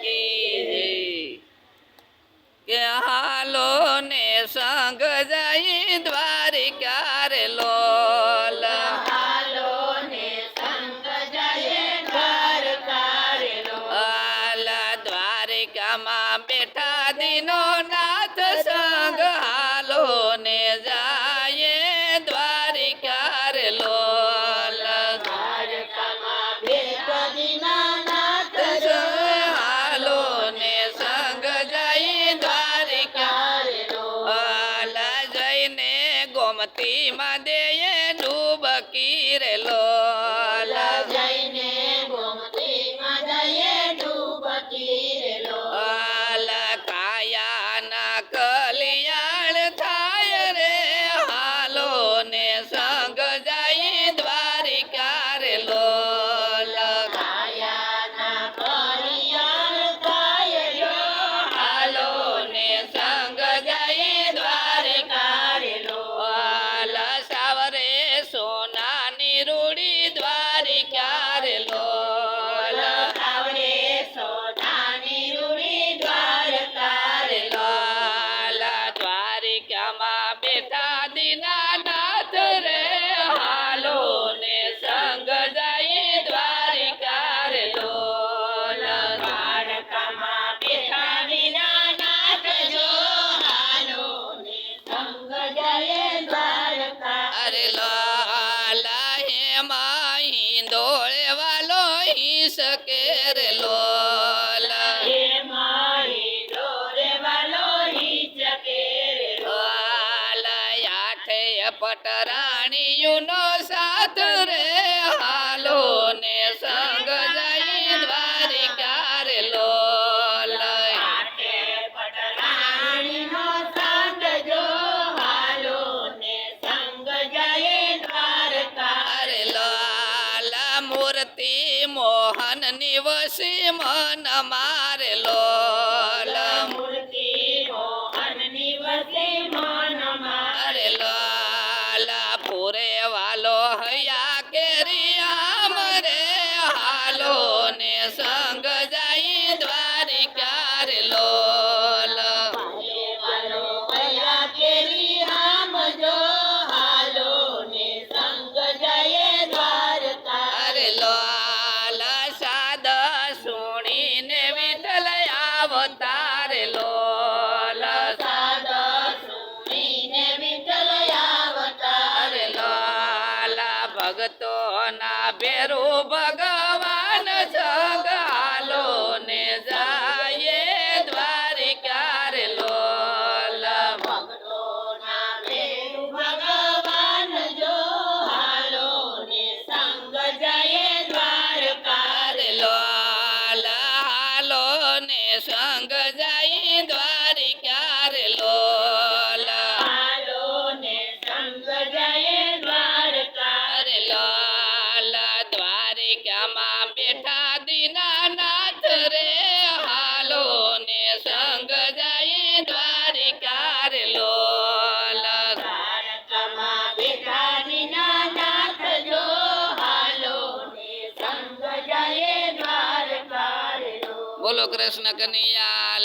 કી કે હાલો ને સંગ જઈ દ્વારિકા રે લોલ. આલા દ્વારિકામાં બેઠા દિનો નાથ ગોમતી માં દે ડૂબકી રે લોલ. માહી દોળે વાલો શકે રે લોલ. લાલા. આઠે લાલા મૂર્તિ મોહન નિવસી મન મારે લોલ. અરે લાલા પૂરે વાલો હૈયા કેરી આમ રે હાલો ને સંગ સુણીને વિઠલ અવતાર લોલ ભગતો ના ભેરું ભગવાન સંગ જાય દ્વારિકા રે લોલ દ્વારિકા માં બેઠા બોલો કૃષ્ણ કનૈયા